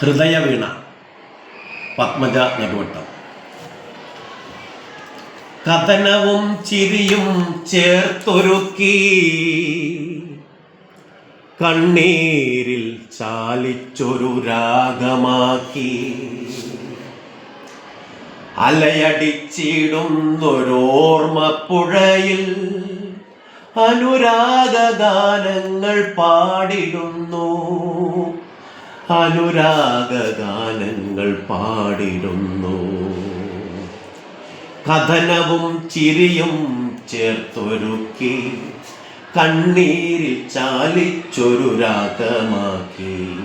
ഹൃദയവീണ പത്മജ നെടുവട്ടം. കഥനവും ചിരിയും ചേർത്തൊരുക്കി കണ്ണീരിൽ ചാലിച്ചൊരു രാഗമാക്കി. അലയടിച്ചിടുന്നൊരോർമ്മപ്പുഴയിൽ അനുരാഗഗാനങ്ങൾ പാടിടുന്നു. അനുരാഗഗാനങ്ങൾ പാടിടുന്നു. കഥനവും ചിരിയും ചേർത്തൊരുക്കി കണ്ണീരിൽ ചാലിച്ചൊരു രാഗമാക്കി.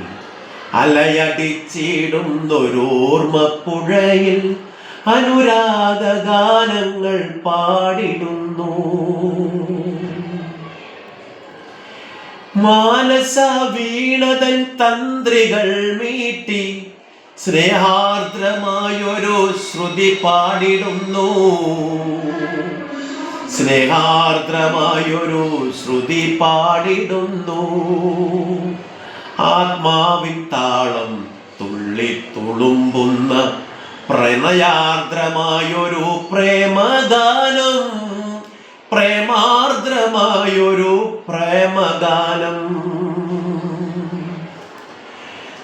അലയടിച്ചിടുന്നൊരോർമ്മപ്പുഴയിൽ അനുരാഗഗാനങ്ങൾ പാടിടുന്നു. മാനസ വീണതൻ തന്ത്രികൾ മീട്ടി സ്നേഹാർദ്രമായൊരു ശ്രുതി പാടിടുന്നു. സ്നേഹാർദ്രമായൊരു ശ്രുതി പാടിടുന്നു. ആത്മാവിൻ താളം തുള്ളി തുളുമ്പുന്ന പ്രണയാർദ്രമായൊരു പ്രേമഗാനം. പ്രേമാർദ്രമായൊരു പ്രേമഗാനം.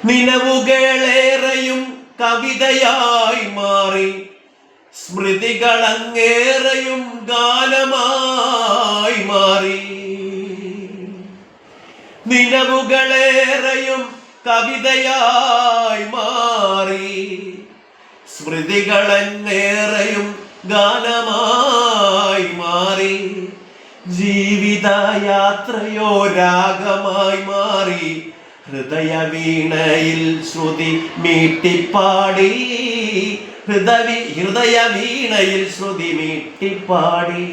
നിലവുകളേറെയും കവിതയായി മാറി സ്മൃതികളങ്ങേറെയും ഗാനമായി മാറി. നിലവുകളേറെയും കവിതയായി മാറി സ്മൃതികളങ്ങേറെയും ഗാനമായി മാറി. ജീവിതയാത്രയോ രാഗമായി മാറി ഹൃദയ വീണയിൽ ശ്രുതി മീട്ടിപ്പാടി. ഹൃദവി ഹൃദയ വീണയിൽ ശ്രുതി മീട്ടിപ്പാടി.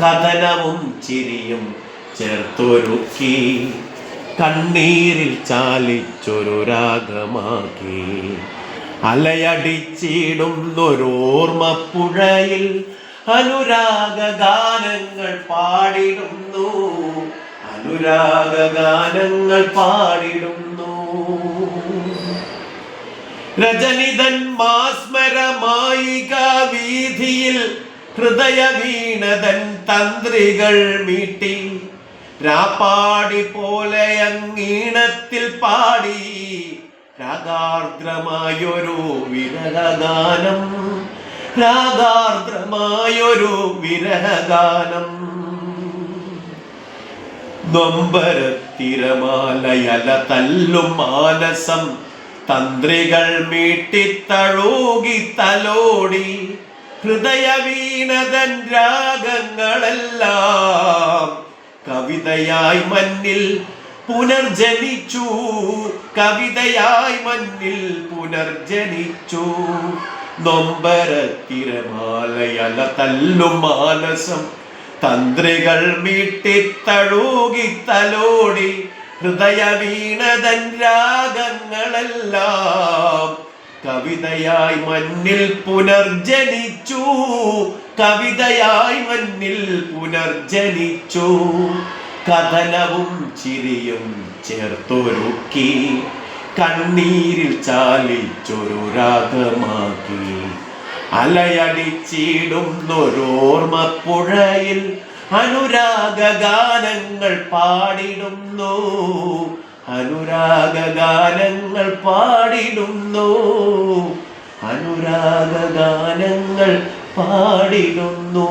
കഥനവും ചിരിയും ചേർത്തൊരുക്കി കണ്ണീരിൽ ചാലിച്ചൊരു രാഗമാക്കി. അലയടിച്ചിടുന്നൊരോർമ്മപ്പുഴയിൽ അനുരാഗഗാനങ്ങൾ പാടിടുന്നു. അനുരാഗഗാനങ്ങൾ പാടിടുന്നു. രജനിതൻ മാസ്മരമായിക വീതിയിൽ ഹൃദയവീണതൻ തന്ത്രികൾ മീട്ടി. രാപ്പാടി പോലെ അങ്ങീണത്തിൽ പാടി. രാഗാർദ്രമായൊരു വിരഹഗാനം രാഗാർദ്രമായൊരു വിരഹഗാനം. നൊമ്പരത്തിരമാലയല തല്ലും മാനസം. തന്ത്രികൾ മീട്ടിത്തഴൂകി തലോടി. ഹൃദയവീണതൻ രാഗങ്ങളെല്ലാം കവിതയായി മണ്ണിൽ പുനർജനിച്ചു. കവിതയായി മണ്ണിൽ പുനർജനിച്ചു. നൊമ്പരത്തിരമാലയല തല്ലും മാനസം തന്ത്രികൾ മീട്ടിത്തഴൂകി തലോടി ഹൃദയവീണതൻ രാഗങ്ങളെല്ലാം. കവിതയായി മണ്ണിൽ പുനർജനിച്ചു കവിതയായി മണ്ണിൽ പുനർജനിച്ചു. കഥനവും ചിരിയും ചേർത്തൊരുക്കി. കണ്ണീരിൽ ചാലിച്ചൊരു രാഗമാക്കി. അലയടിച്ചിടുന്നൊരോർമ്മപ്പുഴയിൽ അനുരാഗഗാനങ്ങൾ പാടിടുന്നു. അനുരാഗഗാനങ്ങൾ പാടിടുന്നു. അനുരാഗഗാനങ്ങൾ പാടിടുന്നു.